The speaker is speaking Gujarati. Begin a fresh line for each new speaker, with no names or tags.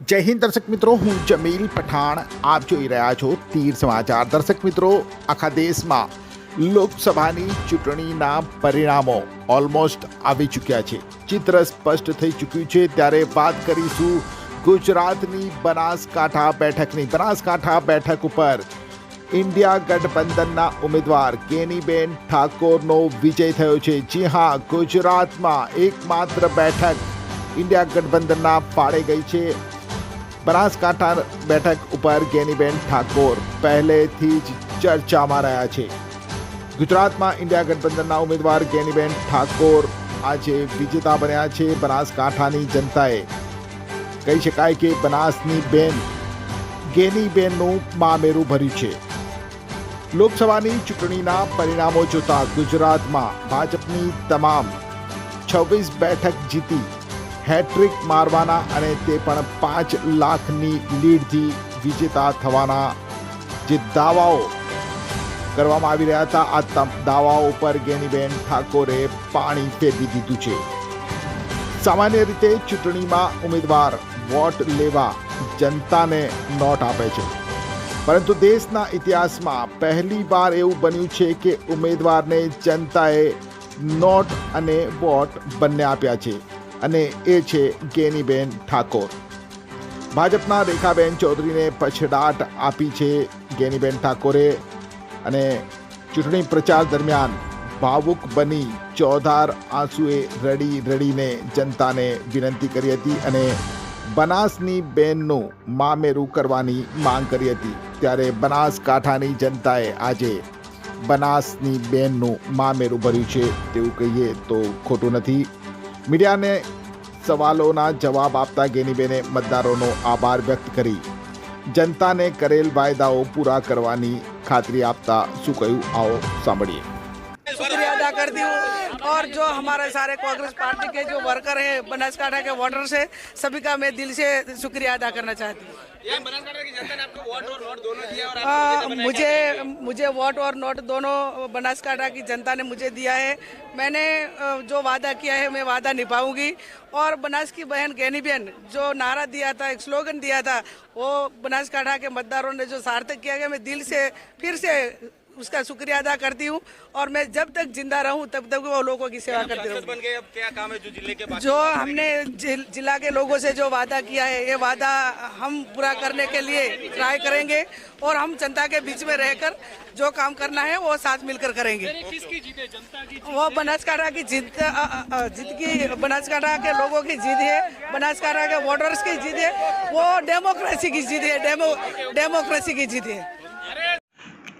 જય હિન્દ દર્શક મિત્રો, હું જમીલ પઠાણ. આપ જોઈ રહ્યા છો તીર સમાચાર. દર્શક મિત્રો, આખા દેશમાં લોકસભાની ચૂંટણીના પરિણામો ઓલમોસ્ટ આવી ચૂક્યા છે. ચિત્ર સ્પષ્ટ થઈ ચૂક્યું છે. ત્યારે વાત કરીશું ગુજરાતની બનાસકાંઠા બેઠકની. બનાસકાંઠા બેઠક ઉપર ઇન્ડિયા ગઠબંધનના ઉમેદવાર કેનીબેન ઠાકોરનો વિજય થયો છે. જી હા, ગુજરાતમાં એકમાત્ર બેઠક ઇન્ડિયા ગઠબંધનના ફાળે ગઈ છે. બનાસકાંઠા બેઠક ઉપર ગેનીબેન ઠાકોર પહેલેથી જ ચર્ચામાં રહ્યા છે. ગુજરાતમાં ઇન્ડિયા ગઠબંધનના ઉમેદવાર ગેનીબેન ઠાકોર આજે વિજેતા બન્યા છે બનાસકાંઠાની જનતાએ. કહી શકાય કે બનાસની બેન ગેનીબેનનું મામેરું ભર્યું છે. લોકસભાની ચૂંટણીના પરિણામો જોતા ગુજરાતમાં ભાજપની તમામ છવ્વીસ બેઠક જીતી હેટ્રિક મારવાના અને તે પણ પાંચ લાખની લીડથી વિજેતા થવાના જે દાવાઓ કરવામાં આવી રહ્યા હતા. આ દાવાઓ ઉપર ગેનીબેન ઠાકોરે પાણી ફેરવી દીધું છે. સામાન્ય રીતે ચૂંટણીમાં ઉમેદવાર વોટ લેવા જનતાને નોટ આપે છે. પરંતુ દેશના ઇતિહાસમાં પહેલી વાર એવું બન્યું છે કે ઉમેદવારને જનતાએ નોટ અને વોટ બંને આપ્યા છે. અને એ છે ગેનીબેન ઠાકોર. ભાજપના રેખાબેન ચૌધરીને પછડાટ આપી છે ગેનીબેન ઠાકોરે અને ચૂંટણી પ્રચાર દરમિયાન ભાવુક બની ચોધાર આંસુએ રડી રડીને જનતાને વિનંતી કરી હતી અને બનાસની બેનનું મામેરું કરવાની માંગ કરી હતી. ત્યારે બનાસકાંઠાની જનતાએ આજે બનાસની બેનનું મામેરું ભર્યું છે તેવું કહીએ તો ખોટું નથી. મીડિયાને સવાલોના જવાબ આપતા ગેનીબેને મતદારોનો આભાર વ્યક્ત કરી. જનતાને કરેલ વાયદાઓ પૂરા કરવાની ખાતરી આપતા શું કહ્યું? આવો સાંભળીએ.
शुक्रिया अदा करती हूँ। और जो हमारे सारे कांग्रेस पार्टी के जो वर्कर हैं बनासकांठा के वोटर से सभी का मैं दिल से शुक्रिया अदा करना चाहती हूँ।
ये बनासकांठा की जनता ने आपको वोट और नोट दोनों दिया और
आ,
आप
मुझे मुझे वोट और नोट दोनों बनासकांठा की जनता ने मुझे दिया है। मैंने जो वादा किया है मैं वादा निभाऊँगी। और बनास की बहन गैनी बहन जो नारा दिया था एक स्लोगन दिया था वो बनासकांठा के मतदारों ने जो सार्थक किया गया मैं दिल से फिर से उसका शुक्रिया अदा करती हूँ और मैं जब तक ज़िंदा रहूँ तब तक वो लोगों की सेवा करती
है जो ज़िले के
जो हमने जिला के लोगों से जो वादा किया है ये वादा हम पूरा करने के लिए ट्राई करेंगे और हम जनता के बीच में रहकर जो काम करना है वो साथ मिलकर करेंगे। वो बनासकाठा की जीत जीत की बनासकांठा के लोगों की जीत है बनासकाठा के वोटर्स की जीत है वो डेमोक्रेसी की जीत है डेमो डेमोक्रेसी की जीत है।